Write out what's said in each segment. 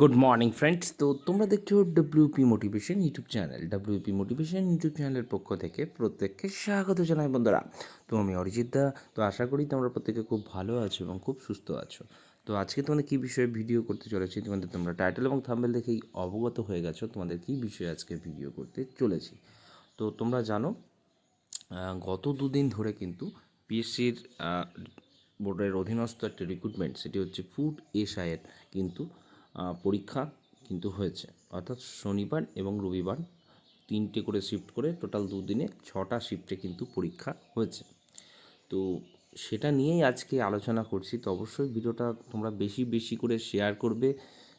Good morning friends তো তোমরা দেখছ WP motivation YouTube channel WP motivation YouTube চ্যানেলের পক্ষ থেকে প্রত্যেককে স্বাগত জানাই, বন্ধুরা। তো আমি অরিজিৎ দা। তো আশা করি তোমরা প্রত্যেকে খুব ভালো আছো এবং খুব সুস্থ আছো। তো আজকে তোমাদের কী বিষয়ে ভিডিও করতে চলেছি, তোমাদের তোমরা টাইটেল এবং থাম্বেল দেখেই অবগত হয়ে গেছো, তোমাদের কী বিষয়ে আজকে ভিডিও করতে চলেছি। তো তোমরা জানো গত দুদিন ধরে কিন্তু পিএসসির বোর্ডের অধীনস্থ একটা রিক্রুটমেন্ট সেটি হচ্ছে ফুড এসআইয়ের কিন্তু পরীক্ষা কিন্তু হয়েছে। অর্থাৎ শনিবার এবং রবিবার তিনটে করে শিফট করে টোটাল দুদিনে ছটা শিফটে কিন্তু পরীক্ষা হয়েছে। তো সেটা নিয়েই আজকে আলোচনা করছি। তো অবশ্যই ভিডিওটা তোমরা বেশি বেশি করে শেয়ার করবে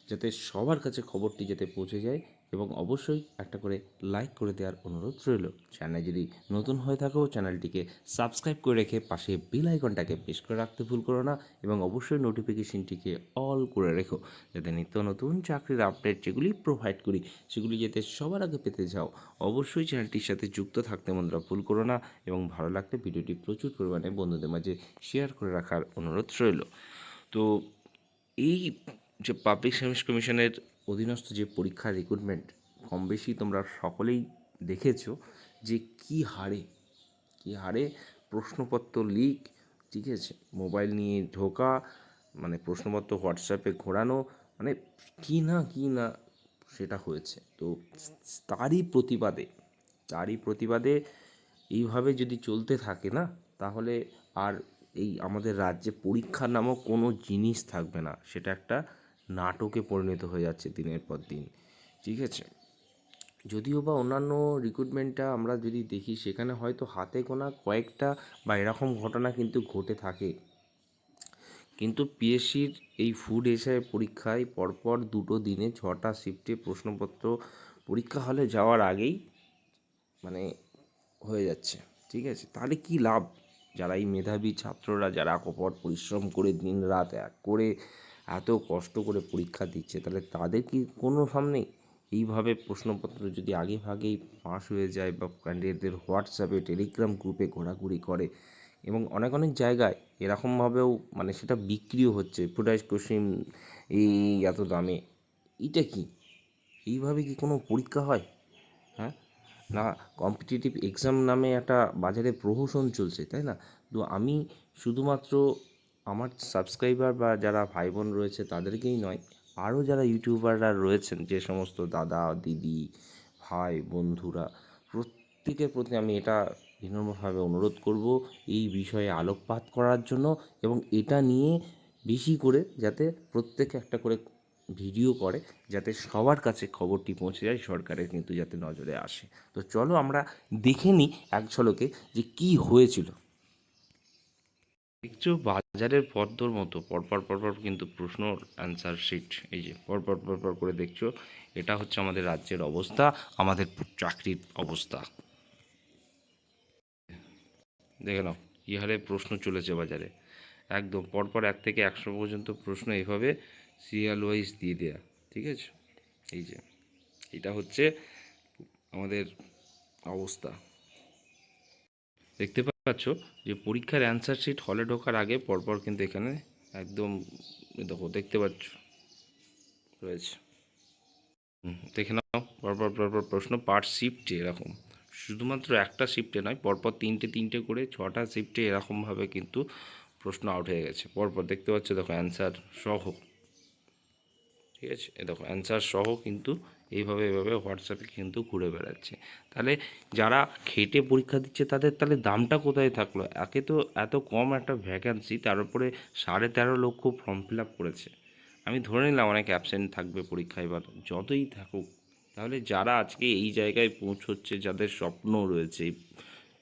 যাতে সবার কাছে খবরটি যাতে পৌঁছে যায়। এবং অবশ্যই একটা করে লাইক করে দেওয়ার অনুরোধ রইল। চ্যানেল যদি নতুন হয়ে থাকো, চ্যানেলটিকে সাবস্ক্রাইব করে রেখে পাশে বেল আইকনটাকে প্রেস করে রাখতে ভুল করো না এবং অবশ্যই নোটিফিকেশনটিকে অল করে রেখো। যাতে নিত্য নতুন চাকরির আপডেট যেগুলি প্রোভাইড করি, সেগুলি যাতে সবার আগে পেতে যাও। অবশ্যই চ্যানেলটির সাথে যুক্ত থাকতে বন্ধুরা ভুল করো না এবং ভালো লাগলে ভিডিওটি প্রচুর পরিমাণে বন্ধুদের মাঝে শেয়ার করে রাখার অনুরোধ রইল। তো এই যে পাবলিক সার্ভিস কমিশনের অধীনস্থ যে পরীক্ষার রিক্রুটমেন্ট কম বেশি তোমরা সকলেই দেখেছ যে কি হারে কি হারে প্রশ্নপত্র লিক ঠিক আছে? মোবাইল নিয়ে ঢোকা মানে প্রশ্নপত্র হোয়াটসঅ্যাপে ঘোরানো মানে কি না কি না সেটা হয়েছে। তো তারই প্রতিবাদে তারই প্রতিবাদে এইভাবে যদি চলতে থাকে না, তাহলে আর এই আমাদের রাজ্যে পরীক্ষা নামক কোনো জিনিস থাকবে না। সেটা একটা নাটকে পরিণত হয়ে যাচ্ছে দিনের পর দিন, ঠিক আছে? যদিও বা অন্যান্য রিক্রুটমেন্টটা আমরা যদি দেখি, সেখানে হয়তো হাতে গোনা কয়েকটা বা এরকম ঘটনা কিন্তু ঘটে থাকে। কিন্তু পিএসসির এই ফুড এসআই পরীক্ষায় পরপর দুটো দিনে ছটা শিফটে প্রশ্নপত্র পরীক্ষা হলে যাওয়ার আগেই মানে হয়ে যাচ্ছে, ঠিক আছে? তাহলে কি লাভ? যারা এই মেধাবী ছাত্ররা, যারা কপট পরিশ্রম করে দিন রাত এক করে এত কষ্ট করে পরীক্ষা দিচ্ছে, তাহলে তাদের কি কোনো সামনে এইভাবে প্রশ্নপত্র যদি আগে ভাগেই পাস হয়ে যায় বা ক্যান্ডিডেটদের হোয়াটসঅ্যাপে টেলিগ্রাম গ্রুপে ঘোরাঘুরি করে এবং অনেক অনেক জায়গায় এরকমভাবেও মানে সেটা বিক্রিও হচ্ছে ফুটাইস কোশ্চিন এই এত দামে। এটা কি? এইভাবে কি কোনো পরীক্ষা হয়? হ্যাঁ? না কম্পিটিটিভ এক্সাম নামে একটা বাজারে প্রহসন চলছে, তাই না? তো আমি শুধুমাত্র আমার সাবস্ক্রাইবার বা যারা ভাই বোন রয়েছে তাদেরকেই নয়, আরও যারা ইউটিউবাররা রয়েছেন, যে সমস্ত দাদা, দিদি, ভাই, বন্ধুরা, প্রত্যেকের প্রতি আমি এটা বিনম্রভাবে অনুরোধ করব এই বিষয়ে আলোকপাত করার জন্য এবং এটা নিয়ে বেশি করে যাতে প্রত্যেকে একটা করে ভিডিও করে, যাতে সবার কাছে খবরটি পৌঁছে যায়, সরকারের কিন্তু যাতে নজরে আসে। তো চলো আমরা দেখে নিই এক ঝলকে যে কি হয়েছিল। দেখছ বাজারের পদ্মর মতো, পরপর পরপর কিন্তু প্রশ্ন অ্যান্সার শিট এই যে পরপর পরপর করে দেখছ, এটা হচ্ছে আমাদের রাজ্যের অবস্থা, আমাদের চাকরির অবস্থা। দেখে নাও কী হারে প্রশ্ন চলেছে বাজারে। একদম, পরপর এক থেকে একশো পর্যন্ত প্রশ্ন এভাবে সিরিয়াল ওয়াইজ দিয়ে দেয়া, ঠিক আছে? এই যে, এটা হচ্ছে আমাদের অবস্থা। দেখতে পাচ্ছ যে পরীক্ষার অ্যান্সার শিট হলে ঢোকার আগে পরপর কিন্তু এখানে একদম দেখো, দেখতে পাচ্ছ। রয়েছে। দেখে নাও, পরপর পরপর প্রশ্ন পার শিফটে এরকম। শুধুমাত্র একটা শিফটে নয়, পরপর তিনটে তিনটে করে ছটা শিফটে এরকমভাবে কিন্তু প্রশ্ন আউট হয়ে গেছে। পরপর দেখতে পাচ্ছ, দেখো অ্যান্সার সহ। ঠিক আছে? দেখো অ্যান্সার সহ কিন্তু এইভাবে এভাবে হোয়াটসঅ্যাপে কিন্তু ঘুরে বেড়াচ্ছে। তাহলে যারা খেটে পরীক্ষা দিচ্ছে তাদের তাহলে দামটা কোথায় থাকল? একে তো এত কম একটা ভ্যাকান্সি তার উপরে সাড়ে তেরো লক্ষ ফর্ম ফিল আপ করেছে। আমি ধরে নিলাম অনেক অ্যাবসেন্ট থাকবে পরীক্ষায় এবার, যতই থাকুক। তাহলে যারা আজকে এই জায়গায় পৌঁছচ্ছে, যাদের স্বপ্ন রয়েছে,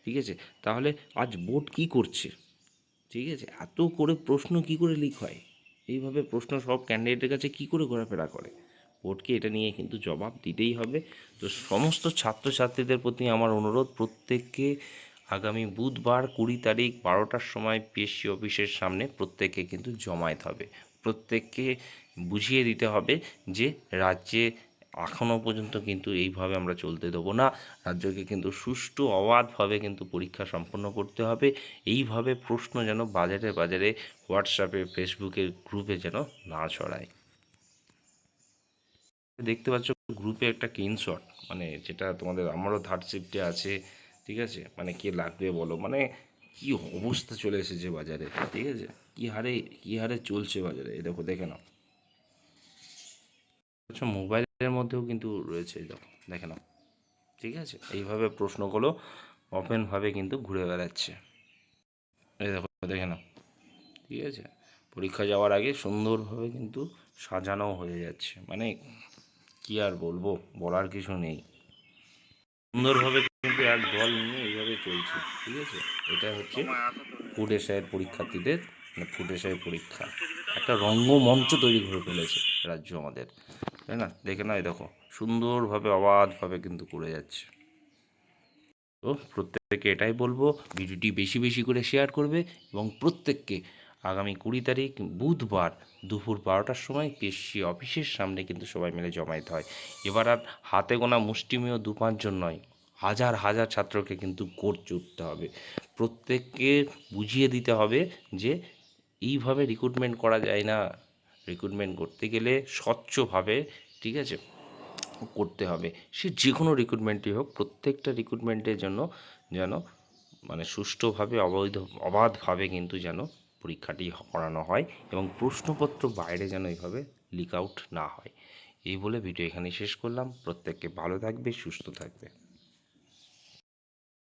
ঠিক আছে? তাহলে আজ বোর্ড কি করছে? ঠিক আছে? এত করে প্রশ্ন কি করে লিক হয়? এইভাবে প্রশ্ন সব ক্যান্ডিডেটের কাছে কি করে ঘোরাফেরা করে? বোর্ডকে এটা নিয়ে কিন্তু জবাব দিতেই হবে। তো সমস্ত ছাত্রছাত্রীদের প্রতি আমার অনুরোধ, প্রত্যেককে আগামী বুধবার কুড়ি তারিখ বারোটার সময় পিএসসি অফিসের সামনে প্রত্যেককে কিন্তু জমায়েত হবে। প্রত্যেককে বুঝিয়ে দিতে হবে যে রাজ্যে এখনও পর্যন্ত কিন্তু এইভাবে আমরা চলতে দেবো না। রাজ্যকে কিন্তু সুষ্ঠু, অবাধভাবে কিন্তু পরীক্ষা সম্পন্ন করতে হবে। এইভাবে প্রশ্ন যেন বাজারে বাজারে হোয়াটসঅ্যাপে, ফেসবুকের গ্রুপে যেন না ছড়ায়। দেখতে পাচ্ছ গ্রুপে একটা স্ক্রিনশট মানে যেটা তোমাদের আমারও থার্ড শিফটে আছে, ঠিক আছে? মানে কে লাগবে বলো? মানে কি অবস্থা চলে এসেছে বাজারে, ঠিক আছে? কি হারে কি হারে চলছে বাজারে? এই দেখো, দেখে নাও। আচ্ছা মোবাইলের মধ্যেও কিন্তু রয়েছে দেখো, দেখে নাও। ঠিক আছে? এইভাবে প্রশ্নগুলো ওপেনভাবে কিন্তু ঘুরে বেড়াচ্ছে। এই দেখো, দেখে নাও। ঠিক আছে? পরীক্ষা যাওয়ার আগে সুন্দরভাবে কিন্তু সাজানো হয়ে যাচ্ছে। মানে কি আর বলব? বলার কিছু নেই। সুন্দরভাবে কিন্তু এক দল নিয়ে এইভাবে চলছে ঠিক আছে? এটা হচ্ছে ফুড পরীক্ষার্থীদের মানে ফুড পরীক্ষা। একটা রঙ্গমঞ্চ তৈরি করে ফেলেছে রাজ্য আমাদের তাই না? দেখে না এই দেখো সুন্দরভাবে অবাধভাবে কিন্তু করে যাচ্ছে। তো প্রত্যেককে এটাই বলব ভিডিওটি বেশি বেশি করে শেয়ার করবে এবং প্রত্যেককে আগামী কুড়ি তারিখ বুধবার দুপুর বারোটার সময় পিএসসি অফিসের সামনে কিন্তু সবাই মিলে জমায়েত হয়। এবার আর হাতে গোনা মুষ্টিমেয় দু পাঁচজন নয়, হাজার হাজার ছাত্রকে কিন্তু গড়ে উঠতে হবে। প্রত্যেককে বুঝিয়ে দিতে হবে যে এইভাবে রিক্রুটমেন্ট করা যায় না। রিক্রুটমেন্ট করতে গেলে স্বচ্ছভাবে, ঠিক আছে, করতে হবে। সে যে কোনো রিক্রুটমেন্টই হোক, প্রত্যেকটা রিক্রুটমেন্টের জন্য যেন মানে সুষ্ঠুভাবে, অবৈধ, অবাধভাবে কিন্তু যেন পরীক্ষাটি করানো হয় এবং প্রশ্নপত্র বাইরে যেন এইভাবে লিক আউট না হয়। এই বলে ভিডিও এখানে শেষ করলাম। প্রত্যেককে ভালো থাকবে, সুস্থ থাকবে।